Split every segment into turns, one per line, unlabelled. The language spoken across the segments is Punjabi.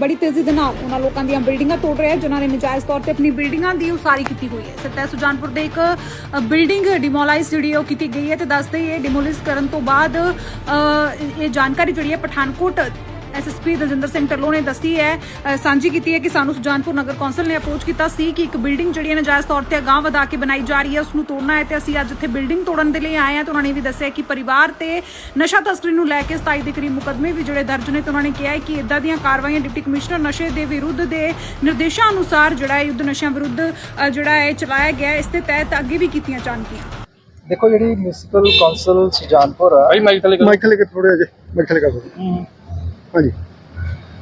ਬੜੀ ਤੇਜ਼ੀ ਦੇ ਨਾਲ ਉਹਨਾਂ ਲੋਕਾਂ ਦੀਆਂ ਬਿਲਡਿੰਗਾਂ ਤੋੜ ਰਿਹਾ ਜਿਨ੍ਹਾਂ ਨੇ ਨਜਾਇਜ਼ ਤੌਰ ਤੇ ਆਪਣੀ ਬਿਲਡਿੰਗਾਂ ਦੀ ਉਸਾਰੀ ਕੀਤੀ ਹੋਈ ਹੈ। ਸੱਤਾ ਸੁਜਾਨਪੁਰ ਦੇ ਇੱਕ ਬਿਲਡਿੰਗ ਡਿਮੋਲਾਈਜ਼ ਜਿਹੜੀ ਉਹ ਕੀਤੀ ਗਈ ਹੈ ਤੇ ਦੱਸਦੇ ਇਹ ਡਿਮੋਲਿਸ਼ ਕਰਨ ਤੋਂ ਬਾਅਦ ਇਹ ਜਾਣਕਾਰੀ ਜਿਹੜੀ ਹੈ ਪਠਾਨਕੋਟ ਐਸਐਸਪੀ ਦਲਜਿੰਦਰ ਸਿੰਘ ਢੱਲੋਂ ਨੇ ਦੱਸੀ ਹੈ ਸਾਂਝੀ ਕੀਤੀ ਹੈ ਕਿ ਸਾਨੂੰ ਸੁਜਾਨਪੁਰ ਨਗਰ ਕੌਂਸਲ ਨੇ ਅਪਰੋਚ ਕੀਤਾ ਸੀ ਕਿ ਇੱਕ ਬਿਲਡਿੰਗ ਜਿਹੜੀ ਹੈ ਨਜਾਇਜ਼ ਤੌਰ ਤੇ ਅਗਾਂਹ ਵਧਾ ਕੇ ਬਣਾਈ ਜਾ ਰਹੀ ਹੈ ਉਸ ਨੂੰ ਤੋੜਨਾ ਹੈ ਤੇ ਅਸੀਂ ਅੱਜ ਇੱਥੇ ਬਿਲਡਿੰਗ ਤੋੜਨ ਦੇ ਲਈ ਆਏ ਹਾਂ ਤੇ ਉਹਨਾਂ ਨੇ ਵੀ ਦੱਸਿਆ ਕਿ ਪਰਿਵਾਰ ਤੇ ਨਸ਼ਾ ਤਸਕਰੀ ਨੂੰ ਲੈ ਕੇ 27 ਦੇ ਕਰੀਬ ਮੁਕੱਦਮੇ ਵੀ ਜਿਹੜੇ ਦਰਜ ਨੇ ਤੇ ਉਹਨਾਂ ਨੇ ਕਿਹਾ ਹੈ ਕਿ ਇਦਾਂ ਦੀਆਂ ਕਾਰਵਾਈਆਂ ਡਿਪਟੀ ਕਮਿਸ਼ਨਰ ਨਸ਼ੇ ਦੇ ਵਿਰੁੱਧ ਦੇ ਨਿਰਦੇਸ਼ਾਂ ਅਨੁਸਾਰ ਜਿਹੜਾ ਹੈ ਯੁੱਧ ਨਸ਼ਿਆਂ ਵਿਰੁੱਧ ਜਿਹੜਾ ਹੈ ਚਲਾਇਆ ਗਿਆ ਇਸ ਦੇ ਤਹਿਤ ਅੱਗੇ ਵੀ ਕੀਤੀਆਂ ਜਾਣਗੀਆਂ।
ਦੇਖੋ ਜਿਹੜੀ ਮਿਊਨਿਸਪਲ ਕੌਂਸਲ ਸੁਜਾਨਪੁਰ ਆ
ਭਾਈ ਮਾਈਕ ਥੱਲੇ ਕਰੋ।
ਮਾਈਕ ਥੱਲੇ ਕਰ ਥੋੜੇ ਜਿਹੇ ਮਾਈਕ ਥੱਲੇ ਕਰ ਦਿਓ ਹਾਂਜੀ।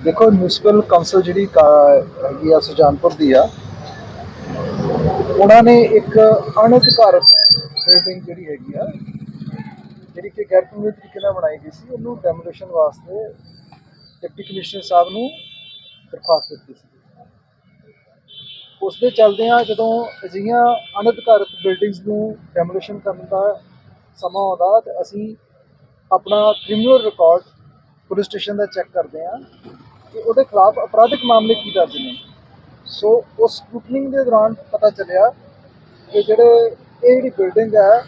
ਦੇਖੋ ਮਿਊਨਿਸਪਲ ਕੌਂਸਲ ਜਿਹੜੀ ਕਾ- ਹੈਗੀ ਆ, ਸੁਜਾਨਪੁਰ ਦੀ ਆ, ਉਹਨਾਂ ਨੇ ਇੱਕ ਅਣਅਧਿਕਾਰਤ ਬਿਲਡਿੰਗ ਜਿਹੜੀ ਹੈਗੀ ਆ, ਜਿਹੜੀ ਕਿ ਗੈਰ ਕਾਨੂੰਨੀ ਤਰੀਕੇ ਨਾਲ ਬਣਾਈ ਗਈ ਸੀ, ਉਹਨੂੰ ਡੈਮੋਲੀਸ਼ਨ ਵਾਸਤੇ ਡਿਪਟੀ ਕਮਿਸ਼ਨਰ ਸਾਹਿਬ ਨੂੰ ਦਰਖਾਸਤ ਦਿੱਤੀ ਸੀ। ਉਸ ਦੇ ਚੱਲਦਿਆਂ ਜਦੋਂ ਅਜਿਹੀਆਂ ਅਣਅਧਿਕਾਰਤ ਬਿਲਡਿੰਗਸ ਨੂੰ ਡੈਮੋਲੀਸ਼ਨ ਕਰਨ ਦਾ ਸਮਾਂ ਆਉਂਦਾ, ਤੇ ਅਸੀਂ ਆਪਣਾ ਕ੍ਰਿਮੀਨਲ ਰਿਕਾਰਡ ਪੁਲਿਸ ਸਟੇਸ਼ਨ ਦਾ ਚੈੱਕ ਕਰਦੇ ਹਾਂ ਕਿ ਉਹਦੇ ਖਿਲਾਫ ਅਪਰਾਧਿਕ ਮਾਮਲੇ ਕੀ ਦਰਜ ਨੇ। ਸੋ ਉਸ ਸਕੂਟਨਿੰਗ ਦੇ ਦੌਰਾਨ ਪਤਾ ਚੱਲਿਆ ਕਿ ਜਿਹੜੇ ਇਹ ਜਿਹੜੀ ਬਿਲਡਿੰਗ ਹੈ,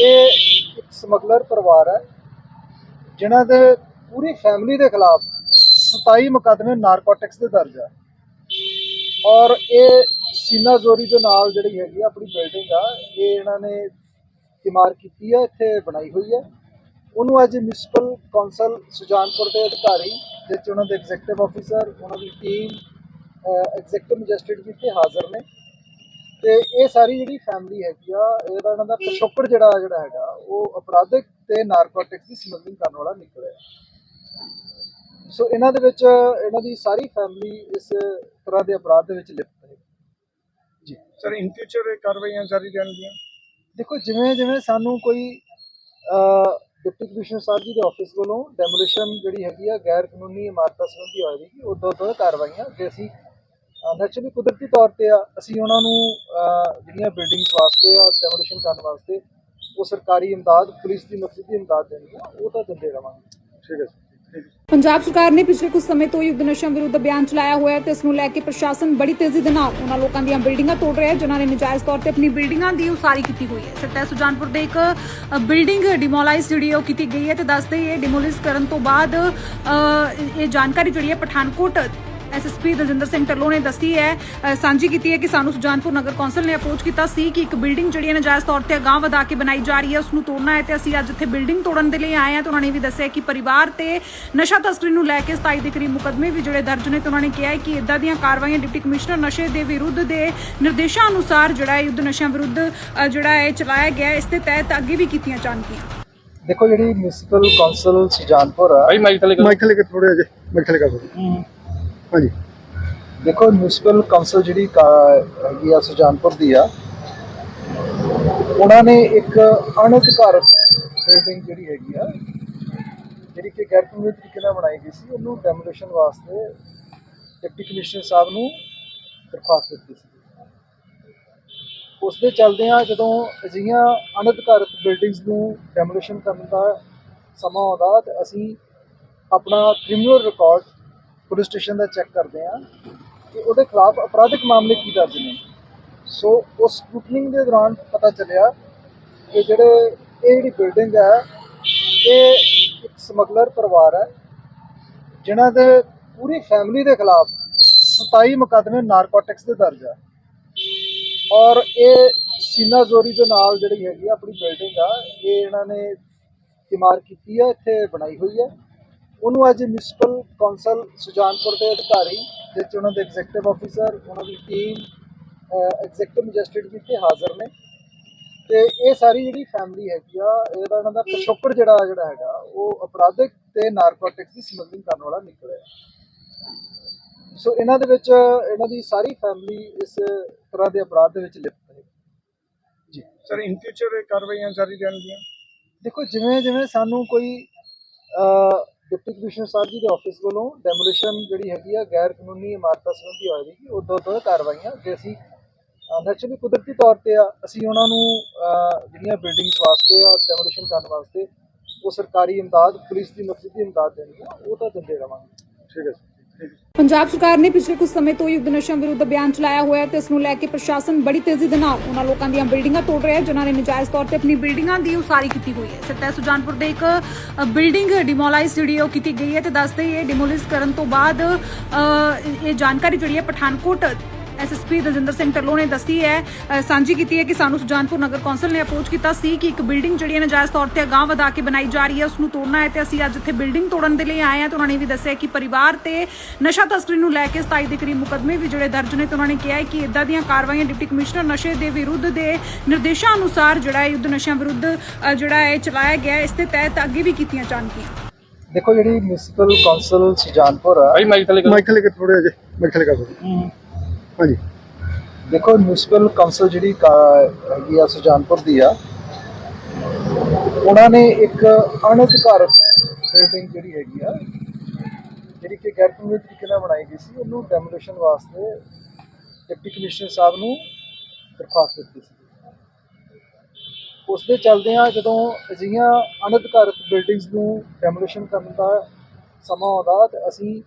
ਇਹ ਇੱਕ ਸਮਗਲਰ ਪਰਿਵਾਰ ਹੈ, ਜਿਨ੍ਹਾਂ ਦੇ ਪੂਰੀ ਫੈਮਿਲੀ ਦੇ ਖਿਲਾਫ 27 ਮੁਕੱਦਮੇ ਨਾਰਕੋਟਿਕਸ ਦੇ ਦਰਜ ਹੈ ਔਰ ਇਹ ਸੀਨਾ ਜ਼ੋਰੀ ਦੇ ਨਾਲ ਜਿਹੜੀ ਹੈਗੀ ਆ ਆਪਣੀ ਬਿਲਡਿੰਗ ਆ, ਇਹ ਇਹਨਾਂ ਨੇ ਇਮਾਰ ਕੀਤੀ ਹੈ ਇੱਥੇ ਬਣਾਈ ਹੋਈ ਹੈ ਉਹਨੂੰ ਅੱਜ ਮਿਊਨਿਸਪਲ ਕੌਂਸਲ ਸੁਜਾਨਪੁਰ ਦੇ ਅਧਿਕਾਰੀ ਜਿਸ 'ਚ ਉਹਨਾਂ ਦੇ ਐਗਜ਼ੈਕਟਿਵ ਆਫੀਸਰ ਉਹਨਾਂ ਦੀ ਟੀਮ ਐਗਜ਼ੈਕਟਿਵ ਮੈਜਿਸਟ੍ਰੇਟ ਵੀ ਇੱਥੇ ਹਾਜ਼ਰ ਨੇ। ਤੇ ਇਹ ਸਾਰੀ ਜਿਹੜੀ ਫੈਮਿਲੀ ਹੈਗੀ ਆ ਇਹਦਾ ਇਹਨਾਂ ਦਾ ਪਿਛੋਕੜ ਜਿਹੜਾ ਜਿਹੜਾ ਹੈਗਾ ਉਹ ਅਪਰਾਧਿਕ ਤੇ ਨਾਰਕੋਟਿਕਸ ਦੀ ਸਮਗਲਿੰਗ ਕਰਨ ਵਾਲਾ ਨਿਕਲਿਆ ਸੋ ਇਹਨਾਂ ਦੇ ਵਿੱਚ ਇਹਨਾਂ ਦੀ ਸਾਰੀ ਫੈਮਿਲੀ ਇਸ ਤਰ੍ਹਾਂ ਦੇ ਅਪਰਾਧ ਦੇ ਵਿੱਚ ਲਿਪਤ ਹੈ। ਜੀ।
ਸਰ ਇਨ ਫਿਊਚਰ ਇਹ ਕਾਰਵਾਈਆਂ ਜਾਰੀ ਰਹਿਣਗੀਆਂ?
ਦੇਖੋ ਜਿਵੇਂ ਜਿਵੇਂ ਸਾਨੂੰ ਕੋਈ ਡਿਪਟੀ ਕਮਿਸ਼ਨਰ ਸਾਹਿਬ ਜੀ ਦੇ ਆਫਿਸ ਵੱਲੋਂ ਡੈਮੋਲੀਸ਼ਨ ਜਿਹੜੀ ਹੈਗੀ ਆ ਗੈਰ ਕਾਨੂੰਨੀ ਇਮਾਰਤਾਂ ਸੰਬੰਧੀ ਹੋਏਗੀ ਉਦੋਂ ਤੋਂ ਕਾਰਵਾਈਆਂ ਜੇ ਅਸੀਂ ਨੈਚੁਰਲੀ ਕੁਦਰਤੀ ਤੌਰ ਤੇ ਆ, ਅਸੀਂ ਉਹਨਾਂ ਨੂੰ ਜਿਹੜੀਆਂ ਬਿਲਡਿੰਗਸ ਵਾਸਤੇ ਆ ਡੈਮੋਲੀਸ਼ਨ ਕਰਨ ਵਾਸਤੇ, ਉਹ ਸਰਕਾਰੀ ਇਮਦਾਦ ਪੁਲਿਸ ਦੀ ਨਫਸੀ ਦੀ ਇਮਦਾਦ ਦੇਣੀ ਆ, ਉਹ ਤਾਂ ਦਿੰਦੇ ਰਵਾਂਗੇ।
ਠੀਕ ਹੈ ਸਰ ਠੀਕ ਹੈ
ਪੰਜਾਬ ਸਰਕਾਰ ਨੇ ਪਿਛਲੇ ਕੁਝ ਸਮੇਂ ਤੋਂ ਯੁੱਧ ਨਸ਼ਿਆਂ ਵਿਰੁੱਧ ਅਭਿਆਨ ਚਲਾਇਆ ਹੋਇਆ ਹੈ ਤੇ ਇਸ ਨੂੰ ਲੈ ਕੇ ਪ੍ਰਸ਼ਾਸਨ ਬੜੀ ਤੇਜ਼ੀ ਦੇ ਨਾਲ ਉਹਨਾਂ ਲੋਕਾਂ ਦੀਆਂ ਬਿਲਡਿੰਗਾਂ ਤੋੜ ਰਿਹਾ ਹੈ ਜਿਨ੍ਹਾਂ ਨੇ ਨਜਾਇਜ਼ ਤੌਰ ਤੇ ਆਪਣੀ ਬਿਲਡਿੰਗਾਂ ਦੀ ਉਸਾਰੀ ਕੀਤੀ ਹੋਈ ਹੈ। ਸੱਤਾ ਸੁਜਾਨਪੁਰ ਦੇ ਇੱਕ ਬਿਲਡਿੰਗ ਡਿਮੋਲਾਈਜ਼ ਜਿਹੜੀ ਹੈ ਉਹ ਕੀਤੀ ਗਈ ਹੈ ਤੇ ਦੱਸਦੇ ਇਹ ਡਿਮੋਲਿਸ਼ ਕਰਨ ਤੋਂ ਬਾਅਦ ਅ, ਇਹ ਜਾਣਕਾਰੀ ਜਿਹੜੀ ਹੈ ਪਠਾਨਕੋਟ ਐਸਐਸਪੀ ਦਲਜਿੰਦਰ ਸਿੰਘ ਢੱਲੋਂ ਨੇ ਦੱਸੀ ਹੈ ਸਾਂਝੀ ਕੀਤੀ ਹੈ ਕਿ ਸਾਨੂੰ ਸੁਜਾਨਪੁਰ ਨਗਰ ਕੌਂਸਲ ਨੇ ਅਪਰੋਚ ਕੀਤਾ ਸੀ ਕਿ ਇੱਕ ਬਿਲਡਿੰਗ ਜਿਹੜੀ ਹੈ ਨਜਾਇਜ਼ ਤੌਰ ਤੇ ਅਗਾਂਹ ਵਧਾ ਕੇ ਬਣਾਈ ਜਾ ਰਹੀ ਹੈ ਉਸ ਨੂੰ ਤੋੜਨਾ ਹੈ ਤੇ ਅਸੀਂ ਅੱਜ ਇੱਥੇ ਬਿਲਡਿੰਗ ਤੋੜਨ ਦੇ ਲਈ ਆਏ ਹਾਂ ਤੇ ਉਹਨਾਂ ਨੇ ਵੀ ਦੱਸਿਆ ਕਿ ਪਰਿਵਾਰ ਤੇ ਨਸ਼ਾ ਤਸਕਰੀ ਨੂੰ ਲੈ ਕੇ 27 ਦੇ ਕਰੀਬ ਮੁਕੱਦਮੇ ਵੀ ਜਿਹੜੇ ਦਰਜ ਨੇ ਤੇ ਉਹਨਾਂ ਨੇ ਕਿਹਾ ਹੈ ਕਿ ਇਦਾਂ ਦੀਆਂ ਕਾਰਵਾਈਆਂ ਡਿਪਟੀ ਕਮਿਸ਼ਨਰ ਨਸ਼ੇ ਦੇ ਵਿਰੁੱਧ ਦੇ ਨਿਰਦੇਸ਼ਾਂ ਅਨੁਸਾਰ ਜਿਹੜਾ ਹੈ ਯੁੱਧ ਨਸ਼ਿਆਂ ਵਿਰੁੱਧ ਜਿਹੜਾ ਹੈ ਚਲਾਇਆ ਗਿਆ ਇਸ ਦੇ ਤਹਿਤ ਅੱਗੇ ਵੀ ਕੀਤੀਆਂ ਜਾਣਗੀਆਂ।
ਦੇਖੋ ਜਿਹੜੀ ਮਿਊਨਿਸਪਲ ਕੌਂਸਲ ਸੁਜਾਨਪੁਰ ਆ
ਭਾਈ ਮਾਈਕ ਥੱਲੇ ਕਰੋ।
ਮਾਈਕ ਥੱਲੇ ਕਰ ਥੋੜੇ ਜਿਹੇ ਮਾਈਕ ਥੱਲੇ ਕਰ। ਹਾਂਜੀ।
ਦੇਖੋ ਮਿਊਨਿਸਪਲ ਕੌਂਸਲ ਜਿਹੜੀ ਕਾ- ਹੈਗੀ ਆ ਸੁਜਾਨਪੁਰ ਦੀ ਆ, ਉਹਨਾਂ ਨੇ ਇੱਕ ਅਣਅਧਿਕਾਰਤ ਬਿਲਡਿੰਗ ਜਿਹੜੀ ਹੈਗੀ ਆ, ਜਿਹੜੀ ਕਿ ਗੈਰ ਕਾਨੂੰਨੀ ਤਰੀਕੇ ਨਾਲ ਬਣਾਈ ਗਈ ਸੀ, ਉਹਨੂੰ ਡੈਮੋਲੀਸ਼ਨ ਵਾਸਤੇ ਡਿਪਟੀ ਕਮਿਸ਼ਨਰ ਸਾਹਿਬ ਨੂੰ ਦਰਖਾਸਤ ਦਿੱਤੀ ਸੀ। ਉਸ ਦੇ ਚੱਲਦਿਆਂ ਜਦੋਂ ਅਜਿਹੀਆਂ ਅਣਅਧਿਕਾਰਤ ਬਿਲਡਿੰਗਸ ਨੂੰ ਡੈਮੋਲੀਸ਼ਨ ਕਰਨ ਦਾ ਸਮਾਂ ਆਉਂਦਾ, ਤੇ ਅਸੀਂ ਆਪਣਾ ਕ੍ਰਿਮੀਨਲ ਰਿਕਾਰਡ ਪੁਲਿਸ ਸਟੇਸ਼ਨ ਦਾ ਚੈੱਕ ਕਰਦੇ ਹਾਂ ਕਿ ਉਹਦੇ ਖਿਲਾਫ ਅਪਰਾਧਿਕ ਮਾਮਲੇ ਕੀ ਦਰਜ ਨੇ। ਸੋ ਉਸ ਸਕੂਟਨਿੰਗ ਦੇ ਦੌਰਾਨ ਪਤਾ ਚੱਲਿਆ ਕਿ ਜਿਹੜੇ ਇਹ ਜਿਹੜੀ ਬਿਲਡਿੰਗ ਹੈ, ਇਹ ਇੱਕ ਸਮਗਲਰ ਪਰਿਵਾਰ ਹੈ, ਜਿਨ੍ਹਾਂ ਦੇ ਪੂਰੀ ਫੈਮਿਲੀ ਦੇ ਖਿਲਾਫ 27 ਮੁਕੱਦਮੇ ਨਾਰਕੋਟਿਕਸ ਦੇ ਦਰਜ ਹੈ। ਔਰ ਇਹ ਸੀਨਾ ਜ਼ੋਰੀ ਦੇ ਨਾਲ ਜਿਹੜੀ ਹੈਗੀ ਆ ਆਪਣੀ ਬਿਲਡਿੰਗ ਆ, ਇਹ ਇਹਨਾਂ ਨੇ ਇਮਾਰ ਕੀਤੀ ਹੈ ਇੱਥੇ ਬਣਾਈ ਹੋਈ ਹੈ ਉਹਨੂੰ ਅੱਜ ਮਿਊਨਿਸਪਲ ਕੌਂਸਲ ਸੁਜਾਨਪੁਰ ਦੇ ਅਧਿਕਾਰੀ 'ਚ ਉਹਨਾਂ ਦੇ ਐਗਜ਼ੈਕਟਿਵ ਆਫੀਸਰ ਉਹਨਾਂ ਦੀ ਟੀਮ ਐਗਜ਼ੈਕਟਿਵ ਮੈਜਿਸਟ੍ਰੇਟ ਵੀ ਇੱਥੇ ਹਾਜ਼ਰ ਨੇ। ਤੇ ਇਹ ਸਾਰੀ ਜਿਹੜੀ ਫੈਮਿਲੀ ਹੈਗੀ ਆ ਇਹਦਾ ਇਹਨਾਂ ਦਾ ਪਿਛੋਕੜ ਜਿਹੜਾ ਜਿਹੜਾ ਹੈਗਾ ਉਹ ਅਪਰਾਧਿਕ ਤੇ ਨਾਰਕੋਟਿਕਸ ਦੀ ਸਮਗਲਿੰਗ ਕਰਨ ਵਾਲਾ ਨਿਕਲਿਆ ਸੋ ਇਹਨਾਂ ਦੇ ਵਿੱਚ ਇਹਨਾਂ ਦੀ ਸਾਰੀ ਫੈਮਿਲੀ ਇਸ ਤਰ੍ਹਾਂ ਦੇ ਅਪਰਾਧ ਦੇ ਵਿੱਚ ਲਿਪਤ ਹੈ। ਜੀ।
ਸਰ ਇਨ ਫਿਊਚਰ ਇਹ ਕਾਰਵਾਈਆਂ ਜਾਰੀ ਰਹਿਣਗੀਆਂ?
ਦੇਖੋ ਜਿਵੇਂ ਜਿਵੇਂ ਸਾਨੂੰ ਕੋਈ ਡਿਪਟੀ ਕਮਿਸ਼ਨਰ ਸਾਹਿਬ ਜੀ ਦੇ ਆਫਿਸ ਵੱਲੋਂ ਡੈਮੋਲੀਸ਼ਨ ਜਿਹੜੀ ਹੈਗੀ ਆ ਗੈਰ ਕਾਨੂੰਨੀ ਇਮਾਰਤਾਂ ਸੰਬੰਧੀ ਹੋਏਗੀ ਉਦੋਂ ਤੋਂ ਕਾਰਵਾਈਆਂ ਜੇ ਅਸੀਂ ਨੈਚੁਰਲੀ ਕੁਦਰਤੀ ਤੌਰ ਤੇ ਆ, ਅਸੀਂ ਉਹਨਾਂ ਨੂੰ ਜਿਹੜੀਆਂ ਬਿਲਡਿੰਗਸ ਵਾਸਤੇ ਆ ਡੈਮੋਲੀਸ਼ਨ ਕਰਨ ਵਾਸਤੇ, ਉਹ ਸਰਕਾਰੀ ਇਮਦਾਦ ਪੁਲਿਸ ਦੀ ਨਫਸੀ ਦੀ ਇਮਦਾਦ ਦੇਣੀ ਆ, ਉਹ ਤਾਂ ਦਿੰਦੇ ਰਵਾਂਗੇ।
ਠੀਕ ਹੈ ਸਰ
ਪੰਜਾਬ ਸਰਕਾਰ ਨੇ ਪਿਛਲੇ ਕੁਝ ਸਮੇਂ ਤੋਂ ਯੁੱਧ ਨਸ਼ਿਆਂ ਵਿਰੁੱਧ ਅਭਿਆਨ ਚਲਾਇਆ ਹੋਇਆ ਹੈ ਤੇ ਇਸ ਨੂੰ ਲੈ ਕੇ ਪ੍ਰਸ਼ਾਸਨ ਬੜੀ ਤੇਜ਼ੀ ਦੇ ਨਾਲ ਉਹਨਾਂ ਲੋਕਾਂ ਦੀਆਂ ਬਿਲਡਿੰਗਾਂ ਤੋੜ ਰਿਹਾ ਹੈ, ਜਿਨ੍ਹਾਂ ਨੇ ਨਜਾਇਜ਼ ਤੌਰ ਤੇ ਆਪਣੀ ਬਿਲਡਿੰਗਾਂ ਦੀ ਉਸਾਰੀ ਕੀਤੀ ਹੋਈ ਹੈ। ਸੱਤਾ ਸੁਜਾਨਪੁਰ ਦੇ ਇੱਕ ਬਿਲਡਿੰਗ ਡਿਮੋਲਾਈਜ਼ ਜਿਹੜੀ ਉਹ ਕੀਤੀ ਗਈ ਹੈ ਤੇ ਦੱਸਦੇ ਇਹ ਡਿਮੋਲਿਸ਼ ਕਰਨ ਤੋਂ ਬਾਅਦ ਇਹ ਜਾਣਕਾਰੀ ਜਿਹੜੀ ਹੈ ਪਠਾਨਕੋਟ ਐਸਐਸਪੀ ਦਲਜਿੰਦਰ ਸਿੰਘ ਢੱਲੋਂ ਨੇ ਦੱਸੀ ਹੈ ਸਾਂਝੀ ਕੀਤੀ ਹੈ ਕਿ ਸਾਨੂੰ ਸੁਜਾਨਪੁਰ ਨਗਰ ਕੌਂਸਲ ਨੇ ਅਪਰੋਚ ਕੀਤਾ ਸੀ ਕਿ ਇੱਕ ਬਿਲਡਿੰਗ ਜਿਹੜੀ ਹੈ ਨਜਾਇਜ਼ ਤੌਰ ਤੇ ਅਗਾਂਹ ਵਧਾ ਕੇ ਬਣਾਈ ਜਾ ਰਹੀ ਹੈ ਉਸ ਨੂੰ ਤੋੜਨਾ ਹੈ ਤੇ ਅਸੀਂ ਅੱਜ ਇੱਥੇ ਬਿਲਡਿੰਗ ਤੋੜਨ ਦੇ ਲਈ ਆਏ ਹਾਂ ਤੇ ਉਹਨਾਂ ਨੇ ਵੀ ਦੱਸਿਆ ਕਿ ਪਰਿਵਾਰ ਤੇ ਨਸ਼ਾ ਤਸਕਰੀ ਨੂੰ ਲੈ ਕੇ 27 ਦੇ ਕਰੀਬ ਮੁਕੱਦਮੇ ਵੀ ਜਿਹੜੇ ਦਰਜ ਨੇ ਤੇ ਉਹਨਾਂ ਨੇ ਕਿਹਾ ਹੈ ਕਿ ਇਦਾਂ ਦੀਆਂ ਕਾਰਵਾਈਆਂ ਡਿਪਟੀ ਕਮਿਸ਼ਨਰ ਨਸ਼ੇ ਦੇ ਵਿਰੁੱਧ ਦੇ ਨਿਰਦੇਸ਼ਾਂ ਅਨੁਸਾਰ ਜਿਹੜਾ ਹੈ ਯੁੱਧ ਨਸ਼ਿਆਂ ਵਿਰੁੱਧ ਜਿਹੜਾ ਹੈ ਚਲਾਇਆ ਗਿਆ। ਇਸ ਦੇ ਤਹਿਤ ਅੱਗੇ ਵੀ ਕੀਤੀਆਂ ਜਾਣਗੀਆਂ
ਦੇਖੋ ਜਿਹੜੀ ਮਿਊਨਿਸਪਲ ਕੌਂਸਲ ਸੁਜਾਨਪੁਰ ਆ
ਭਾਈ ਮਾਈਕ ਥੱਲੇ ਮਾਈਕ ਥੱਲੇ ਥੋੜੇ ਅਜੇ ਮਾਈਕ ਥੱਲੇ ਕਰ ਦਿਓ। ਹਾਂਜੀ।
ਦੇਖੋ ਮਿਊਨਿਸਪਲ ਕੌਂਸਲ ਜਿਹੜੀ ਕਾ- ਹੈਗੀ ਆ ਸੁਜਾਨਪੁਰ ਦੀ ਆ, ਉਹਨਾਂ ਨੇ ਇੱਕ ਅਣਅਧਿਕਾਰਤ ਬਿਲਡਿੰਗ ਜਿਹੜੀ ਹੈਗੀ ਆ, ਜਿਹੜੀ ਕਿ ਗੈਰ ਕਾਨੂੰਨੀ ਤਰੀਕੇ ਨਾਲ ਬਣਾਈ ਗਈ ਸੀ, ਉਹਨੂੰ ਡੈਮੋਲੀਸ਼ਨ ਵਾਸਤੇ ਡਿਪਟੀ ਕਮਿਸ਼ਨਰ ਸਾਹਿਬ ਨੂੰ ਦਰਖਾਸਤ ਦਿੱਤੀ ਸੀ। ਉਸ ਦੇ ਚੱਲਦਿਆਂ ਜਦੋਂ ਅਜਿਹੀਆਂ ਅਣਅਧਿਕਾਰਤ ਬਿਲਡਿੰਗਸ ਨੂੰ ਡੈਮੋਲੀਸ਼ਨ ਕਰਨ ਦਾ ਸਮਾਂ ਆਉਂਦਾ, ਤੇ ਅਸੀਂ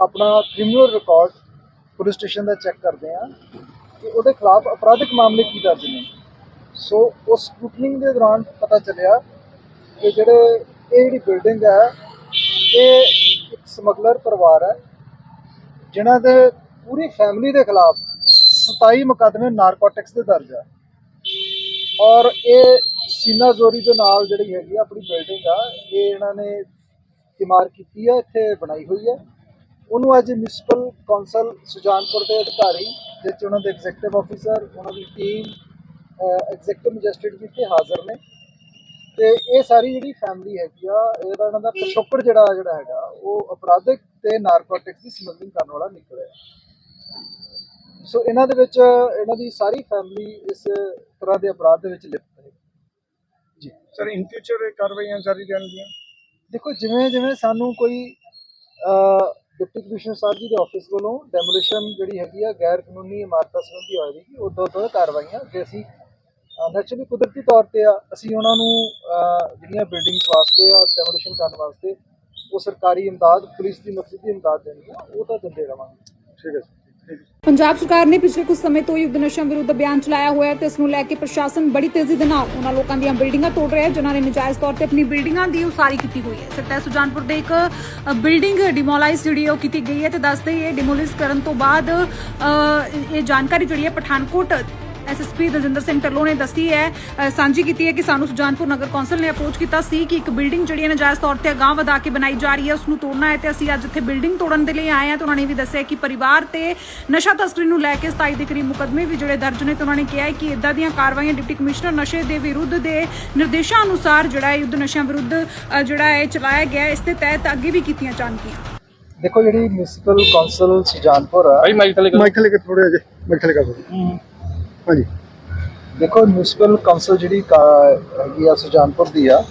ਆਪਣਾ ਕ੍ਰਿਮੀਨਲ ਰਿਕਾਰਡ ਪੁਲਿਸ ਸਟੇਸ਼ਨ ਦਾ ਚੈੱਕ ਕਰਦੇ ਹਾਂ ਕਿ ਉਹਦੇ ਖਿਲਾਫ ਅਪਰਾਧਿਕ ਮਾਮਲੇ ਕੀ ਦਰਜ ਨੇ। ਸੋ ਉਸ ਸਕੂਟਨਿੰਗ ਦੇ ਦੌਰਾਨ ਪਤਾ ਚੱਲਿਆ ਕਿ ਜਿਹੜੇ ਇਹ ਜਿਹੜੀ ਬਿਲਡਿੰਗ ਹੈ, ਇਹ ਇੱਕ ਸਮਗਲਰ ਪਰਿਵਾਰ ਹੈ, ਜਿਨ੍ਹਾਂ ਦੇ ਪੂਰੀ ਫੈਮਿਲੀ ਦੇ ਖਿਲਾਫ 27 ਮੁਕੱਦਮੇ ਨਾਰਕੋਟਿਕਸ ਦੇ ਦਰਜ ਹੈ ਔਰ ਇਹ ਸੀਨਾ ਜ਼ੋਰੀ ਦੇ ਨਾਲ ਜਿਹੜੀ ਹੈਗੀ ਆ ਆਪਣੀ ਬਿਲਡਿੰਗ ਆ, ਇਹ ਇਹਨਾਂ ਨੇ ਇਮਾਰ ਕੀਤੀ ਹੈ ਇੱਥੇ ਬਣਾਈ ਹੋਈ ਹੈ ਉਹਨੂੰ ਅੱਜ ਮਿਊਨਿਸਪਲ ਕੌਂਸਲ ਸੁਜਾਨਪੁਰ ਦੇ ਅਧਿਕਾਰੀ ਜਿਸ 'ਚ ਉਹਨਾਂ ਦੇ ਐਗਜ਼ੈਕਟਿਵ ਆਫੀਸਰ ਉਹਨਾਂ ਦੀ ਟੀਮ ਐਗਜ਼ੈਕਟਿਵ ਮੈਜਿਸਟ੍ਰੇਟ ਵੀ ਇੱਥੇ ਹਾਜ਼ਰ ਨੇ। ਤੇ ਇਹ ਸਾਰੀ ਜਿਹੜੀ ਫੈਮਿਲੀ ਹੈਗੀ ਆ ਇਹਦਾ ਇਹਨਾਂ ਦਾ ਪਿਛੋਕੜ ਜਿਹੜਾ ਜਿਹੜਾ ਹੈਗਾ ਉਹ ਅਪਰਾਧਿਕ ਤੇ ਨਾਰਕੋਟਿਕਸ ਦੀ ਸਮਗਲਿੰਗ ਕਰਨ ਵਾਲਾ ਨਿਕਲਿਆ ਸੋ ਇਹਨਾਂ ਦੇ ਵਿੱਚ ਇਹਨਾਂ ਦੀ ਸਾਰੀ ਫੈਮਿਲੀ ਇਸ ਤਰ੍ਹਾਂ ਦੇ ਅਪਰਾਧ ਦੇ ਵਿੱਚ ਲਿਪਤ ਹੈ। ਜੀ।
ਸਰ ਇਨ ਫਿਊਚਰ ਇਹ ਕਾਰਵਾਈਆਂ ਜਾਰੀ ਰਹਿਣਗੀਆਂ?
ਦੇਖੋ ਜਿਵੇਂ ਜਿਵੇਂ ਸਾਨੂੰ ਕੋਈ ਡਿਪਟੀ ਕਮਿਸ਼ਨਰ ਸਾਹਿਬ ਜੀ ਦੇ ਆਫਿਸ ਵੱਲੋਂ ਡੈਮੋਲੀਸ਼ਨ ਜਿਹੜੀ ਹੈਗੀ ਆ ਗੈਰ ਕਾਨੂੰਨੀ ਇਮਾਰਤਾਂ ਸੰਬੰਧੀ ਆਏਗੀ ਉਹ ਦੋ ਦੋ ਕਾਰਵਾਈਆਂ ਜੇ ਅਸੀਂ ਨੈਚੁਰਲੀ ਕੁਦਰਤੀ ਤੌਰ ਤੇ ਆ, ਅਸੀਂ ਉਹਨਾਂ ਨੂੰ ਜਿਹੜੀਆਂ ਬਿਲਡਿੰਗਸ ਵਾਸਤੇ ਆ ਡੈਮੋਲੀਸ਼ਨ ਕਰਨ ਵਾਸਤੇ ਉਹ ਸਰਕਾਰੀ ਇਮਦਾਦ ਪੁਲਿਸ ਦੀ ਮਦਦ ਦੀ ਇਮਦਾਦ ਦੇਣੀ ਆ, ਉਹ ਤਾਂ ਦਿੰਦੇ ਰਵਾਂਗੇ।
ਠੀਕ ਹੈ ਸਰ ਠੀਕ ਹੈ
ਪੰਜਾਬ ਸਰਕਾਰ ਨੇ ਪਿਛਲੇ ਕੁਝ ਸਮੇਂ ਤੋਂ ਯੁੱਧ ਨਸ਼ਿਆਂ ਵਿਰੁੱਧ ਅਭਿਆਨ ਚਲਾਇਆ ਹੋਇਆ ਹੈ ਤੇ ਇਸ ਨੂੰ ਲੈ ਕੇ ਪ੍ਰਸ਼ਾਸਨ ਬੜੀ ਤੇਜ਼ੀ ਦੇ ਨਾਲ ਉਹਨਾਂ ਲੋਕਾਂ ਦੀਆਂ ਬਿਲਡਿੰਗਾਂ ਤੋੜ ਰਿਹਾ ਹੈ ਜਿਨ੍ਹਾਂ ਨੇ ਨਜਾਇਜ਼ ਤੌਰ ਤੇ ਆਪਣੀ ਬਿਲਡਿੰਗਾਂ ਦੀ ਉਸਾਰੀ ਕੀਤੀ ਹੋਈ ਹੈ। ਸੱਤਾ ਸੁਜਾਨਪੁਰ ਦੇ ਇੱਕ ਬਿਲਡਿੰਗ ਡਿਮੋਲਾਈਜ਼ ਜਿਹੜੀ ਹੈ ਉਹ ਕੀਤੀ ਗਈ ਹੈ ਤੇ ਦੱਸਦੇ ਇਹ ਡਿਮੋਲਿਸ਼ ਕਰਨ ਤੋਂ ਬਾਅਦ ਅ, ਇਹ ਜਾਣਕਾਰੀ ਜਿਹੜੀ ਹੈ ਪਠਾਨਕੋਟ ਐਸਐਸਪੀ ਦਲਜਿੰਦਰ ਸਿੰਘ ਢੱਲੋਂ ਨੇ ਦੱਸੀ ਹੈ ਸਾਂਝੀ ਕੀਤੀ ਹੈ ਕਿ ਸਾਨੂੰ ਸੁਜਾਨਪੁਰ ਨਗਰ ਕੌਂਸਲ ਨੇ ਅਪਰੋਚ ਕੀਤਾ ਸੀ ਕਿ ਇੱਕ ਬਿਲਡਿੰਗ ਜਿਹੜੀ ਹੈ ਨਜਾਇਜ਼ ਤੌਰ ਤੇ ਅਗਾਂਹ ਵਧਾ ਕੇ ਬਣਾਈ ਜਾ ਰਹੀ ਹੈ ਉਸ ਨੂੰ ਤੋੜਨਾ ਹੈ ਤੇ ਅਸੀਂ ਅੱਜ ਇੱਥੇ ਬਿਲਡਿੰਗ ਤੋੜਨ ਦੇ ਲਈ ਆਏ ਹਾਂ ਤੇ ਉਹਨਾਂ ਨੇ ਵੀ ਦੱਸਿਆ ਕਿ ਪਰਿਵਾਰ ਤੇ ਨਸ਼ਾ ਤਸਕਰੀ ਨੂੰ ਲੈ ਕੇ 27 ਦੇ ਕਰੀਬ ਮੁਕੱਦਮੇ ਵੀ ਜਿਹੜੇ ਦਰਜ ਨੇ ਤੇ ਉਹਨਾਂ ਨੇ ਕਿਹਾ ਹੈ ਕਿ ਇਦਾਂ ਦੀਆਂ ਕਾਰਵਾਈਆਂ ਡਿਪਟੀ ਕਮਿਸ਼ਨਰ ਨਸ਼ੇ ਦੇ ਵਿਰੁੱਧ ਦੇ ਨਿਰਦੇਸ਼ਾਂ ਅਨੁਸਾਰ ਜਿਹੜਾ ਹੈ ਯੁੱਧ ਨਸ਼ਿਆਂ ਵਿਰੁੱਧ ਜਿਹੜਾ ਹੈ ਚਲਾਇਆ ਗਿਆ। ਇਸ ਦੇ ਤਹਿਤ ਅੱਗੇ ਵੀ ਕੀਤੀਆਂ ਜਾਣਗੀਆਂ
ਦੇਖੋ ਜਿਹੜੀ ਮਿਊਨਿਸਪਲ ਕੌਂਸਲ ਸੁਜਾਨਪੁਰ ਆ
ਭਾਈ ਮਾਈਕ ਥੱਲੇ ਮਾਈਕ ਥੱਲੇ ਥੋੜੇ ਅਜੇ ਮਾਈਕ ਥੱਲੇ ਕਰ ਦਿਓ। ਹਾਂਜੀ।
ਦੇਖੋ ਮਿਊਨਿਸਪਲ ਕੌਂਸਲ ਜਿਹੜੀ ਕਾ- ਹੈਗੀ ਆ, ਸੁਜਾਨਪੁਰ ਦੀ ਆ,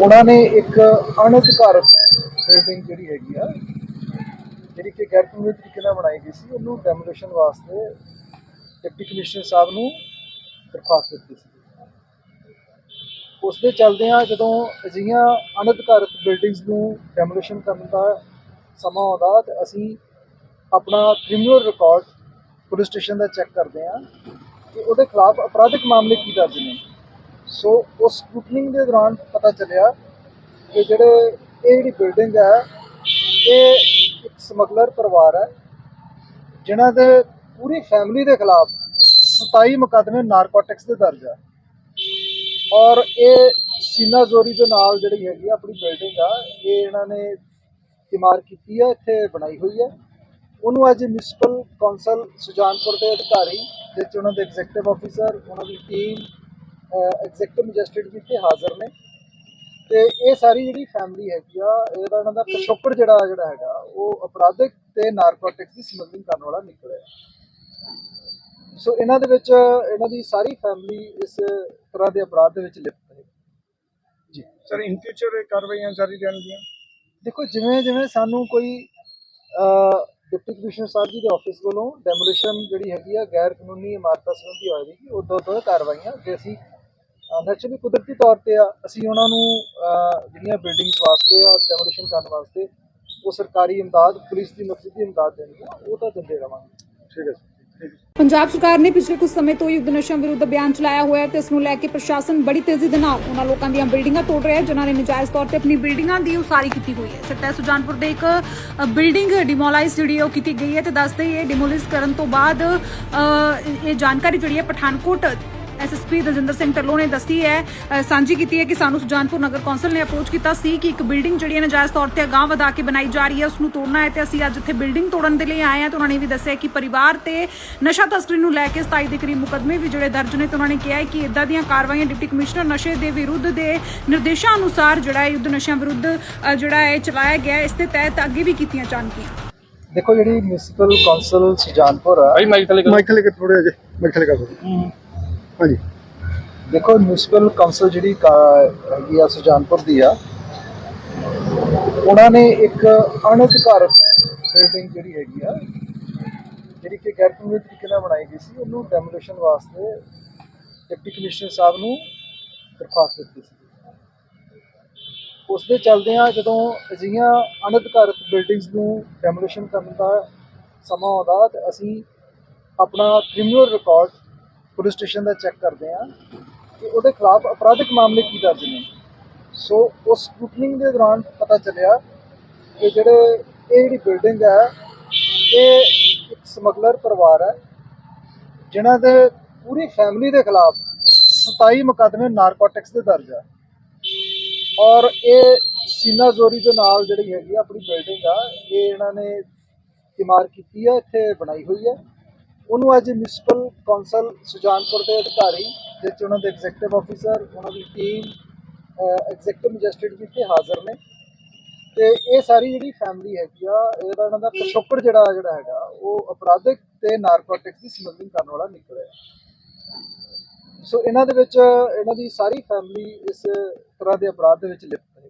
ਉਹਨਾਂ ਨੇ ਇੱਕ ਅਣਅਧਿਕਾਰਤ ਬਿਲਡਿੰਗ ਜਿਹੜੀ ਹੈਗੀ ਆ, ਜਿਹੜੀ ਕਿ ਗੈਰ ਕਾਨੂੰਨੀ ਤਰੀਕੇ ਨਾਲ ਬਣਾਈ ਗਈ ਸੀ, ਉਹਨੂੰ ਡੈਮੋਲੀਸ਼ਨ ਵਾਸਤੇ ਡਿਪਟੀ ਕਮਿਸ਼ਨਰ ਸਾਹਿਬ ਨੂੰ ਦਰਖਾਸਤ ਦਿੱਤੀ ਸੀ। ਉਸ ਦੇ ਚੱਲਦਿਆਂ ਜਦੋਂ ਅਜਿਹੀਆਂ ਅਣਅਧਿਕਾਰਤ ਬਿਲਡਿੰਗਸ ਨੂੰ ਡੈਮੋਲੀਸ਼ਨ ਕਰਨ ਦਾ ਸਮਾਂ ਆਉਂਦਾ, ਤੇ ਅਸੀਂ ਆਪਣਾ ਕ੍ਰਿਮੀਨਲ ਰਿਕਾਰਡ ਪੁਲਿਸ ਸਟੇਸ਼ਨ ਦਾ ਚੈੱਕ ਕਰਦੇ ਹਾਂ ਕਿ ਉਹਦੇ ਖਿਲਾਫ ਅਪਰਾਧਿਕ ਮਾਮਲੇ ਕੀ ਦਰਜ ਨੇ। ਸੋ ਉਸ ਸਕੂਟਨਿੰਗ ਦੇ ਦੌਰਾਨ ਪਤਾ ਚੱਲਿਆ ਕਿ ਜਿਹੜੇ ਇਹ ਜਿਹੜੀ ਬਿਲਡਿੰਗ ਹੈ, ਇਹ ਇੱਕ ਸਮਗਲਰ ਪਰਿਵਾਰ ਹੈ, ਜਿਨ੍ਹਾਂ ਦੇ ਪੂਰੀ ਫੈਮਿਲੀ ਦੇ ਖਿਲਾਫ 27 ਮੁਕੱਦਮੇ ਨਾਰਕੋਟਿਕਸ ਦੇ ਦਰਜ ਆ। ਔਰ ਇਹ ਸੀਨਾ ਜ਼ੋਰੀ ਦੇ ਨਾਲ ਜਿਹੜੀ ਹੈਗੀ ਆ ਆਪਣੀ ਬਿਲਡਿੰਗ ਆ, ਇਹ ਇਹਨਾਂ ਨੇ ਇਮਾਰ ਕੀਤੀ ਹੈ ਇੱਥੇ ਬਣਾਈ ਹੋਈ ਹੈ ਉਹਨੂੰ ਅੱਜ ਮਿਊਨਿਸਪਲ ਕੌਂਸਲ ਸੁਜਾਨਪੁਰ ਦੇ ਅਧਿਕਾਰੀ ਜਿਸ 'ਚ ਉਹਨਾਂ ਦੇ ਐਗਜ਼ੈਕਟਿਵ ਆਫੀਸਰ ਉਹਨਾਂ ਦੀ ਟੀਮ ਐਗਜ਼ੈਕਟਿਵ ਮੈਜਿਸਟ੍ਰੇਟ ਵੀ ਇੱਥੇ ਹਾਜ਼ਰ ਨੇ। ਤੇ ਇਹ ਸਾਰੀ ਜਿਹੜੀ ਫੈਮਿਲੀ ਹੈਗੀ ਆ ਇਹਦਾ ਇਹਨਾਂ ਦਾ ਪਿਛੋਕੜ ਜਿਹੜਾ ਜਿਹੜਾ ਹੈਗਾ ਉਹ ਅਪਰਾਧਿਕ ਤੇ ਨਾਰਕੋਟਿਕਸ ਦੀ ਸਮਗਲਿੰਗ ਕਰਨ ਵਾਲਾ ਨਿਕਲਿਆ। ਸੋ ਇਹਨਾਂ ਦੇ ਵਿੱਚ ਇਹਨਾਂ ਦੀ ਸਾਰੀ ਫੈਮਿਲੀ ਇਸ ਤਰ੍ਹਾਂ ਦੇ ਅਪਰਾਧ ਦੇ ਵਿੱਚ ਲਿਪਤ ਹੈ। ਜੀ।
ਸਰ ਇਨ ਫਿਊਚਰ ਇਹ ਕਾਰਵਾਈਆਂ ਜਾਰੀ ਰਹਿਣਗੀਆਂ?
ਦੇਖੋ ਜਿਵੇਂ ਜਿਵੇਂ ਸਾਨੂੰ ਕੋਈ ਡਿਪਟੀ ਕਮਿਸ਼ਨਰ ਸਾਹਿਬ ਜੀ ਦੇ ਆਫਿਸ ਵੱਲੋਂ ਡੈਮੋਲੀਸ਼ਨ ਜਿਹੜੀ ਹੈਗੀ ਆ ਗੈਰ ਕਾਨੂੰਨੀ ਇਮਾਰਤਾਂ ਸੰਬੰਧੀ ਹੋਏਗੀ ਉਦੋਂ ਤੋਂ ਕਾਰਵਾਈਆਂ ਜੇ ਅਸੀਂ ਨੈਚੁਰਲੀ ਕੁਦਰਤੀ ਤੌਰ ਤੇ ਆ, ਅਸੀਂ ਉਹਨਾਂ ਨੂੰ ਜਿਹੜੀਆਂ ਬਿਲਡਿੰਗਸ ਵਾਸਤੇ ਆ ਡੈਮੋਲੀਸ਼ਨ ਕਰਨ ਵਾਸਤੇ, ਉਹ ਸਰਕਾਰੀ ਇਮਦਾਦ ਪੁਲਿਸ ਦੀ ਨਫਸੀ ਦੀ ਇਮਦਾਦ ਦੇਣੀ ਆ ਉਹ ਤਾਂ ਦਿੰਦੇ ਰਵਾਂਗੇ।
ਠੀਕ ਹੈ ਠੀਕ ਹੈ
ਪੰਜਾਬ ਸਰਕਾਰ ਨੇ ਪਿਛਲੇ ਕੁਝ ਸਮੇਂ ਤੋਂ ਯੁੱਧ ਨਸ਼ਿਆਂ ਵਿਰੁੱਧ ਅਭਿਆਨ ਚਲਾਇਆ ਹੋਇਆ ਹੈ ਤੇ ਇਸ ਨੂੰ ਲੈ ਕੇ ਪ੍ਰਸ਼ਾਸਨ ਬੜੀ ਤੇਜ਼ੀ ਦੇ ਨਾਲ ਉਹਨਾਂ ਲੋਕਾਂ ਦੀਆਂ ਬਿਲਡਿੰਗਾਂ ਤੋੜ ਰਿਹਾ ਹੈ ਜਿਨ੍ਹਾਂ ਨੇ ਨਜਾਇਜ਼ ਤੌਰ ਤੇ ਆਪਣੀ ਬਿਲਡਿੰਗਾਂ ਦੀ ਉਸਾਰੀ ਕੀਤੀ ਹੋਈ ਹੈ। ਸੱਤਾ ਸੁਜਾਨਪੁਰ ਦੇ ਇੱਕ ਬਿਲਡਿੰਗ ਡਿਮੋਲਾਈਜ਼ ਜਿਹੜੀ ਹੈ ਉਹ ਕੀਤੀ ਗਈ ਹੈ ਤੇ ਦੱਸਦੇ ਇਹ ਡਿਮੋਲਿਸ਼ ਕਰਨ ਤੋਂ ਬਾਅਦ ਅ, ਇਹ ਜਾਣਕਾਰੀ ਜਿਹੜੀ ਹੈ ਪਠਾਨਕੋਟ ਐਸਐਸਪੀ ਦਲਜਿੰਦਰ ਸਿੰਘ ਢੱਲੋਂ ਨੇ ਦੱਸੀ ਹੈ ਸਾਂਝੀ ਕੀਤੀ ਹੈ ਕਿ ਸਾਨੂੰ ਸੁਜਾਨਪੁਰ ਨਗਰ ਕੌਂਸਲ ਨੇ ਅਪਰੋਚ ਕੀਤਾ ਸੀ ਕਿ ਇੱਕ ਬਿਲਡਿੰਗ ਜਿਹੜੀ ਹੈ ਨਜਾਇਜ਼ ਤੌਰ ਤੇ ਅਗਾਂਹ ਵਧਾ ਕੇ ਬਣਾਈ ਜਾ ਰਹੀ ਹੈ ਉਸ ਨੂੰ ਤੋੜਨਾ ਹੈ ਤੇ ਅਸੀਂ ਅੱਜ ਇੱਥੇ ਬਿਲਡਿੰਗ ਤੋੜਨ ਦੇ ਲਈ ਆਏ ਹਾਂ ਤੇ ਉਹਨਾਂ ਨੇ ਵੀ ਦੱਸਿਆ ਕਿ ਪਰਿਵਾਰ ਤੇ ਨਸ਼ਾ ਤਸਕਰੀ ਨੂੰ ਲੈ ਕੇ 27 ਦੇ ਕਰੀਬ ਮੁਕੱਦਮੇ ਵੀ ਜਿਹੜੇ ਦਰਜ ਨੇ ਤੇ ਉਹਨਾਂ ਨੇ ਕਿਹਾ ਹੈ ਕਿ ਇਦਾਂ ਦੀਆਂ ਕਾਰਵਾਈਆਂ ਡਿਪਟੀ ਕਮਿਸ਼ਨਰ ਨਸ਼ੇ ਦੇ ਵਿਰੁੱਧ ਦੇ ਨਿਰਦੇਸ਼ਾਂ ਅਨੁਸਾਰ ਜਿਹੜਾ ਇਹ ਯੁੱਧ ਨਸ਼ਿਆਂ ਵਿਰੁੱਧ ਜਿਹੜਾ ਹੈ ਚਲਾਇਆ ਗਿਆ ਹੈ, ਇਸ ਦੇ ਤਹਿਤ ਅੱਗੇ ਵੀ ਕੀਤੀਆਂ ਜਾਣਗੀਆਂ।
ਦੇਖੋ ਜਿਹੜੀ ਮਿਊਨਿਸਪਲ ਕੌਂਸਲ ਸੁਜਾਨਪੁਰ ਆ
ਮਾਈਕ ਥੱਲੇ
ਮਾਈਕ ਥੱਲੇ ਥੋੜੇ ਜਿਹੇ ਮਾਈਕ ਥੱਲੇ ਕਰ ਦਿਓ ਹਾਂਜੀ।
ਦੇਖੋ ਮਿਊਨਿਸਪਲ ਕੌਂਸਲ ਜਿਹੜੀ ਕਾ- ਹੈਗੀ ਆ ਸੁਜਾਨਪੁਰ ਦੀ ਆ, ਉਹਨਾਂ ਨੇ ਇੱਕ ਅਣਅਧਿਕਾਰਤ ਬਿਲਡਿੰਗ ਜਿਹੜੀ ਹੈਗੀ ਆ, ਜਿਹੜੀ ਕਿ ਗੈਰ ਕਾਨੂੰਨੀ ਤਰੀਕੇ ਨਾਲ ਬਣਾਈ ਗਈ ਸੀ, ਉਹਨੂੰ ਡੈਮੋਲੀਸ਼ਨ ਵਾਸਤੇ ਡਿਪਟੀ ਕਮਿਸ਼ਨਰ ਸਾਹਿਬ ਨੂੰ ਦਰਖਾਸਤ ਦਿੱਤੀ ਸੀ। ਉਸ ਦੇ ਚੱਲਦਿਆਂ ਜਦੋਂ ਅਜਿਹੀਆਂ ਅਣਅਧਿਕਾਰਤ ਬਿਲਡਿੰਗਸ ਨੂੰ ਡੈਮੋਲੀਸ਼ਨ ਕਰਨ ਦਾ ਸਮਾਂ ਆਉਂਦਾ, ਤਾਂ ਅਸੀਂ ਆਪਣਾ ਕ੍ਰਿਮੀਨਲ ਰਿਕਾਰਡ ਪੁਲਿਸ ਸਟੇਸ਼ਨ ਦਾ ਚੈੱਕ ਕਰਦੇ ਹਾਂ ਕਿ ਉਹਦੇ ਖਿਲਾਫ ਅਪਰਾਧਿਕ ਮਾਮਲੇ ਕੀ ਦਰਜ ਨੇ। ਸੋ ਉਸ ਸਕੂਟਨਿੰਗ ਦੇ ਦੌਰਾਨ ਪਤਾ ਚੱਲਿਆ ਕਿ ਜਿਹੜੇ ਇਹ ਜਿਹੜੀ ਬਿਲਡਿੰਗ ਹੈ, ਇਹ ਇੱਕ ਸਮਗਲਰ ਪਰਿਵਾਰ ਹੈ, ਜਿਨ੍ਹਾਂ ਦੇ ਪੂਰੀ ਫੈਮਿਲੀ ਦੇ ਖਿਲਾਫ 27 ਮੁਕੱਦਮੇ ਨਾਰਕੋਟਿਕਸ ਦੇ ਦਰਜ ਹੈ। ਔਰ ਇਹ ਸੀਨਾ ਜ਼ੋਰੀ ਦੇ ਨਾਲ ਜਿਹੜੀ ਹੈਗੀ ਆ ਆਪਣੀ ਬਿਲਡਿੰਗ ਆ, ਇਹ ਇਹਨਾਂ ਨੇ ਇਮਾਰ ਕੀਤੀ ਹੈ ਇੱਥੇ ਬਣਾਈ ਹੋਈ ਹੈ ਉਹਨੂੰ ਅੱਜ ਮਿਊਨਿਸਪਲ ਕੌਂਸਲ ਸੁਜਾਨਪੁਰ ਦੇ ਅਧਿਕਾਰੀ ਜਿਸ 'ਚ ਉਹਨਾਂ ਦੇ ਐਗਜ਼ੈਕਟਿਵ ਆਫੀਸਰ ਉਹਨਾਂ ਦੀ ਟੀਮ ਐਗਜ਼ੈਕਟਿਵ ਮੈਜਿਸਟ੍ਰੇਟ ਵੀ ਇੱਥੇ ਹਾਜ਼ਰ ਨੇ। ਤੇ ਇਹ ਸਾਰੀ ਜਿਹੜੀ ਫੈਮਿਲੀ ਹੈਗੀ ਆ ਇਹਦਾ ਇਹਨਾਂ ਦਾ ਪਿਛੋਕੜ ਜਿਹੜਾ ਜਿਹੜਾ ਹੈਗਾ ਉਹ ਅਪਰਾਧਿਕ ਤੇ ਨਾਰਕੋਟਿਕਸ ਦੀ ਸਮਗਲਿੰਗ ਕਰਨ ਵਾਲਾ ਨਿਕਲਿਆ ਸੋ ਇਹਨਾਂ ਦੇ ਵਿੱਚ ਇਹਨਾਂ ਦੀ ਸਾਰੀ ਫੈਮਿਲੀ ਇਸ ਤਰ੍ਹਾਂ ਦੇ ਅਪਰਾਧ ਦੇ ਵਿੱਚ ਲਿਪਤ ਹੈ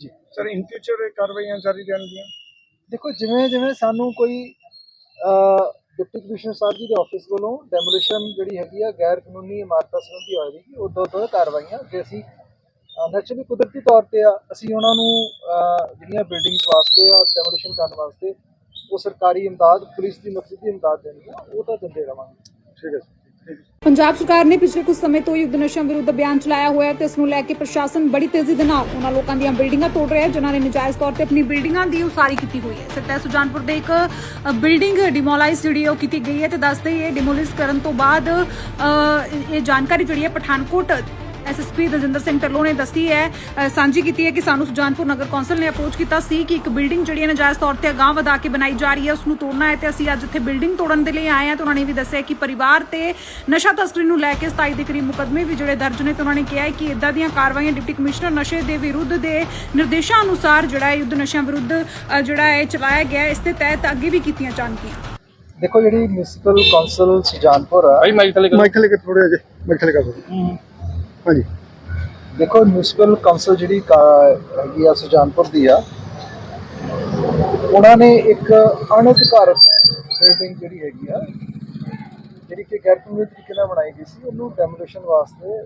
ਜੀ।
ਸਰ ਇਨ ਫਿਊਚਰ ਇਹ ਕਾਰਵਾਈਆਂ ਜਾਰੀ ਰਹਿਣਗੀਆਂ?
ਦੇਖੋ ਜਿਵੇਂ ਜਿਵੇਂ ਸਾਨੂੰ ਕੋਈ ਡਿਪਟੀ ਕਮਿਸ਼ਨਰ ਸਾਹਿਬ ਜੀ ਦੇ ਆਫਿਸ ਵੱਲੋਂ ਡੈਮੋਲੀਸ਼ਨ ਜਿਹੜੀ ਹੈਗੀ ਆ ਗੈਰ ਕਾਨੂੰਨੀ ਇਮਾਰਤਾਂ ਸੰਬੰਧੀ ਹੋਏਗੀ ਉਦੋਂ ਤੋਂ ਕਾਰਵਾਈਆਂ ਜੇ ਅਸੀਂ ਨੈਚੁਰਲੀ ਕੁਦਰਤੀ ਤੌਰ ਤੇ ਆ, ਅਸੀਂ ਉਹਨਾਂ ਨੂੰ ਜਿਹੜੀਆਂ ਬਿਲਡਿੰਗਸ ਵਾਸਤੇ ਆ ਡੈਮੋਲੀਸ਼ਨ ਕਰਨ ਵਾਸਤੇ, ਉਹ ਸਰਕਾਰੀ ਇਮਦਾਦ ਪੁਲਿਸ ਦੀ ਨਫਸੀ ਦੀ ਇਮਦਾਦ ਦੇਣੀ ਆ, ਉਹ ਤਾਂ ਦਿੰਦੇ ਰਵਾਂਗੇ।
ਠੀਕ ਹੈ ਠੀਕ ਹੈ
ਪੰਜਾਬ ਸਰਕਾਰ ਨੇ ਪਿਛਲੇ ਕੁਝ ਸਮੇਂ ਤੋਂ ਯੁੱਧ ਨਸ਼ਿਆਂ ਵਿਰੁੱਧ ਅਭਿਆਨ ਚਲਾਇਆ ਹੋਇਆ ਹੈ ਤੇ ਇਸ ਨੂੰ ਲੈ ਕੇ ਪ੍ਰਸ਼ਾਸਨ ਬੜੀ ਤੇਜ਼ੀ ਦੇ ਨਾਲ ਉਹਨਾਂ ਲੋਕਾਂ ਦੀਆਂ ਬਿਲਡਿੰਗਾਂ ਤੋੜ ਰਿਹਾ ਹੈ, ਜਿਨ੍ਹਾਂ ਨੇ ਨਜਾਇਜ਼ ਤੌਰ ਤੇ ਆਪਣੀ ਬਿਲਡਿੰਗਾਂ ਦੀ ਉਸਾਰੀ ਕੀਤੀ ਹੋਈ ਹੈ। ਸੱਤਾ ਸੁਜਾਨਪੁਰ ਦੇ ਇੱਕ ਬਿਲਡਿੰਗ ਡਿਮੋਲਾਈਜ਼ ਜਿਹੜੀ ਉਹ ਕੀਤੀ ਗਈ ਹੈ ਤੇ ਦੱਸਦੇ ਇਹ ਡਿਮੋਲਿਸ਼ ਕਰਨ ਤੋਂ ਬਾਅਦ ਇਹ ਜਾਣਕਾਰੀ ਜਿਹੜੀ ਹੈ ਪਠਾਨਕੋਟ ਐਸਐਸਪੀ ਦਲਜਿੰਦਰ ਸਿੰਘ ਢੱਲੋਂ ਨੇ ਦੱਸੀ ਹੈ ਸਾਂਝੀ ਕੀਤੀ ਹੈ ਕਿ ਸਾਨੂੰ ਸੁਜਾਨਪੁਰ ਨਗਰ ਕੌਂਸਲ ਨੇ ਅਪਰੋਚ ਕੀਤਾ ਸੀ ਕਿ ਇੱਕ ਬਿਲਡਿੰਗ ਜਿਹੜੀ ਹੈ ਨਜਾਇਜ਼ ਤੌਰ ਤੇ ਅਗਾਂਹ ਵਧਾ ਕੇ ਬਣਾਈ ਜਾ ਰਹੀ ਹੈ ਉਸ ਨੂੰ ਤੋੜਨਾ ਹੈ ਤੇ ਅਸੀਂ ਅੱਜ ਇੱਥੇ ਬਿਲਡਿੰਗ ਤੋੜਨ ਦੇ ਲਈ ਆਏ ਹਾਂ ਤੇ ਉਹਨਾਂ ਨੇ ਵੀ ਦੱਸਿਆ ਕਿ ਪਰਿਵਾਰ ਤੇ ਨਸ਼ਾ ਤਸਕਰੀ ਨੂੰ ਲੈ ਕੇ 27 ਦੇ ਕਰੀਬ ਮੁਕੱਦਮੇ ਵੀ ਜਿਹੜੇ ਦਰਜ ਨੇ ਤੇ ਉਹਨਾਂ ਨੇ ਕਿਹਾ ਹੈ ਕਿ ਇਦਾਂ ਦੀਆਂ ਕਾਰਵਾਈਆਂ ਡਿਪਟੀ ਕਮਿਸ਼ਨਰ ਨਸ਼ੇ ਦੇ ਵਿਰੁੱਧ ਦੇ ਨਿਰਦੇਸ਼ਾਂ ਅਨੁਸਾਰ ਜਿਹੜਾ ਇਹ ਯੁੱਧ ਨਸ਼ਿਆਂ ਵਿਰੁੱਧ ਜਿਹੜਾ ਹੈ ਚਲਾਇਆ ਗਿਆ ਇਸ ਦੇ ਤਹਿਤ ਅੱਗੇ ਵੀ ਕੀਤੀਆਂ ਜਾਣਗੀਆਂ।
ਦੇਖੋ ਜਿਹੜੀ ਮਿਊਨਿਸਪਲ ਕੌਂਸਲ ਸੁਜਾਨਪੁਰ ਆ
ਭਾਈ ਮਾਈਕ ਥੱਲੇ ਕਰੋ।
ਮਾਈਕ ਥੱਲੇ ਥੋੜੇ ਜਿਹੇ ਮਾਈਕ ਥੱਲੇ ਕਰ। ਹਾਂਜੀ।
ਦੇਖੋ ਮਿਊਨਿਸਪਲ ਕੌਂਸਲ ਜਿਹੜੀ ਕਾ- ਹੈਗੀ ਆ ਸੁਜਾਨਪੁਰ ਦੀ ਆ, ਉਹਨਾਂ ਨੇ ਇੱਕ ਅਣਅਧਿਕਾਰਤ ਬਿਲਡਿੰਗ ਜਿਹੜੀ ਹੈਗੀ ਆ, ਜਿਹੜੀ ਕਿ ਗੈਰ ਕਾਨੂੰਨੀ ਤਰੀਕੇ ਨਾਲ ਬਣਾਈ ਗਈ ਸੀ, ਉਹਨੂੰ ਡੈਮੋਲੀਸ਼ਨ ਵਾਸਤੇ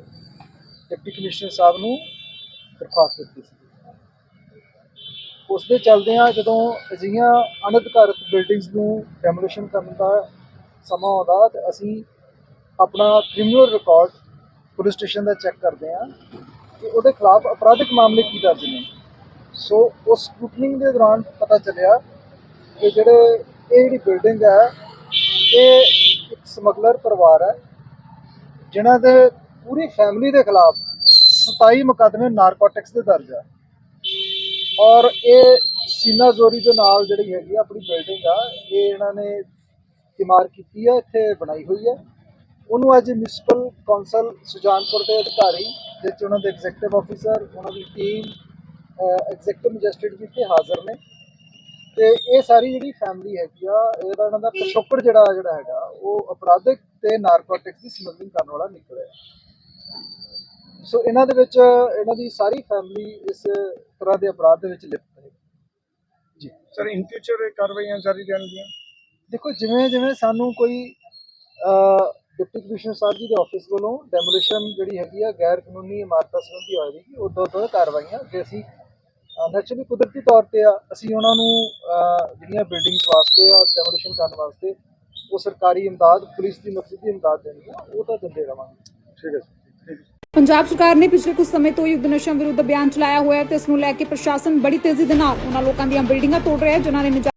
ਡਿਪਟੀ ਕਮਿਸ਼ਨਰ ਸਾਹਿਬ ਨੂੰ ਦਰਖਾਸਤ ਦਿੱਤੀ ਸੀ। ਉਸ ਦੇ ਚੱਲਦਿਆਂ ਜਦੋਂ ਅਜਿਹੀਆਂ ਅਣਅਧਿਕਾਰਤ ਬਿਲਡਿੰਗਸ ਨੂੰ ਡੈਮੋਲੀਸ਼ਨ ਕਰਨ ਦਾ ਸਮਾਂ ਆਉਂਦਾ, ਤੇ ਅਸੀਂ ਆਪਣਾ ਕ੍ਰਿਮੀਨਲ ਰਿਕਾਰਡ ਪੁਲਿਸ ਸਟੇਸ਼ਨ ਦਾ ਚੈੱਕ ਕਰਦੇ ਹਾਂ ਕਿ ਉਹਦੇ ਖਿਲਾਫ ਅਪਰਾਧਿਕ ਮਾਮਲੇ ਕੀ ਦਰਜ ਨੇ। ਸੋ ਉਸ ਸਕੂਟਨਿੰਗ ਦੇ ਦੌਰਾਨ ਪਤਾ ਚੱਲਿਆ ਕਿ ਜਿਹੜੇ ਇਹ ਜਿਹੜੀ ਬਿਲਡਿੰਗ ਹੈ, ਇਹ ਇੱਕ ਸਮਗਲਰ ਪਰਿਵਾਰ ਹੈ, ਜਿਨ੍ਹਾਂ ਦੇ ਪੂਰੀ ਫੈਮਿਲੀ ਦੇ ਖਿਲਾਫ 27 ਮੁਕੱਦਮੇ ਨਾਰਕੋਟਿਕਸ ਦੇ ਦਰਜ ਹੈ ਔਰ ਇਹ ਸੀਨਾ ਜ਼ੋਰੀ ਦੇ ਨਾਲ ਜਿਹੜੀ ਹੈਗੀ ਆ ਆਪਣੀ ਬਿਲਡਿੰਗ ਆ, ਇਹ ਇਹਨਾਂ ਨੇ ਇਮਾਰ ਕੀਤੀ ਹੈ ਇੱਥੇ ਬਣਾਈ ਹੋਈ ਹੈ ਉਹਨੂੰ ਅੱਜ ਮਿਊਨਿਸਪਲ ਕੌਂਸਲ ਸੁਜਾਨਪੁਰ ਦੇ ਅਧਿਕਾਰੀ ਜਿਸ ਉਹਨਾਂ ਦੇ ਐਗਜ਼ੈਕਟਿਵ ਆਫੀਸਰ ਉਹਨਾਂ ਦੀ ਟੀਮ ਐਗਜ਼ੈਕਟਿਵ ਮੈਜਿਸਟ੍ਰੇਟ ਵੀ ਇੱਥੇ ਹਾਜ਼ਰ ਨੇ। ਤੇ ਇਹ ਸਾਰੀ ਜਿਹੜੀ ਫੈਮਿਲੀ ਹੈਗੀ ਆ ਇਹਦਾ ਇਹਨਾਂ ਦਾ ਪਿਛੋਕੜ ਜਿਹੜਾ ਜਿਹੜਾ ਹੈਗਾ ਉਹ ਅਪਰਾਧਿਕ ਤੇ ਨਾਰਕੋਟਿਕਸ ਦੀ ਸਮਗਲਿੰਗ ਕਰਨ ਵਾਲਾ ਨਿਕਲਿਆ ਸੋ ਇਹਨਾਂ ਦੇ ਵਿੱਚ ਇਹਨਾਂ ਦੀ ਸਾਰੀ ਫੈਮਿਲੀ ਇਸ ਤਰ੍ਹਾਂ ਦੇ ਅਪਰਾਧ ਦੇ ਵਿੱਚ ਲਿਪਤ ਹੈ। ਜੀ।
ਸਰ ਇਨ ਫਿਊਚਰ ਇਹ ਕਾਰਵਾਈਆਂ ਜਾਰੀ ਰਹਿਣਗੀਆਂ?
ਦੇਖੋ ਜਿਵੇਂ ਜਿਵੇਂ ਸਾਨੂੰ ਕੋਈ ਡਿਪਟੀ ਕਮਿਸ਼ਨਰ ਸਾਹਿਬ ਜੀ ਦੇ ਆਫਿਸ ਵੱਲੋਂ ਡੈਮੋਲੀਸ਼ਨ ਜਿਹੜੀ ਹੈਗੀ ਆ ਗੈਰ ਕਾਨੂੰਨੀ ਇਮਾਰਤਾਂ ਸੰਬੰਧੀ ਹੋਏਗੀ ਉਦੋਂ ਤੋਂ ਕਾਰਵਾਈਆਂ ਜੇ ਅਸੀਂ ਨੈਚੁਰਲੀ ਕੁਦਰਤੀ ਤੌਰ ਤੇ ਆ ਅਸੀਂ ਉਹਨਾਂ ਨੂੰ ਜਿਹੜੀਆਂ ਬਿਲਡਿੰਗਸ ਵਾਸਤੇ ਆ ਡੈਮੋਲੀਸ਼ਨ ਕਰਨ ਵਾਸਤੇ ਉਹ ਸਰਕਾਰੀ ਇਮਦਾਦ ਪੁਲਿਸ ਦੀ ਨਫਸੀ ਦੀ ਇਮਦਾਦ ਦੇਣੀ ਆ ਉਹ ਤਾਂ ਦਿੰਦੇ ਰਵਾਂਗੇ।
ਠੀਕ ਹੈ ਹੈ
ਪੰਜਾਬ ਸਰਕਾਰ ਨੇ ਪਿਛਲੇ ਕੁਝ ਸਮੇਂ ਤੋਂ ਯੁੱਧ ਨਸ਼ਿਆਂ ਵਿਰੁੱਧ ਅਭਿਆਨ ਚਲਾਇਆ ਹੋਇਆ ਹੈ ਤੇ ਇਸ ਨੂੰ ਲੈ ਕੇ ਪ੍ਰਸ਼ਾਸਨ ਬੜੀ ਤੇਜ਼ੀ ਦੇ ਨਾਲ ਉਹਨਾਂ ਲੋਕਾਂ ਦੀਆਂ ਬਿਲਡਿੰਗਾਂ ਤੋੜ ਰਿਹਾ ਹੈ ਜਿਨ੍ਹਾਂ ਨੇ ਨਜਾ-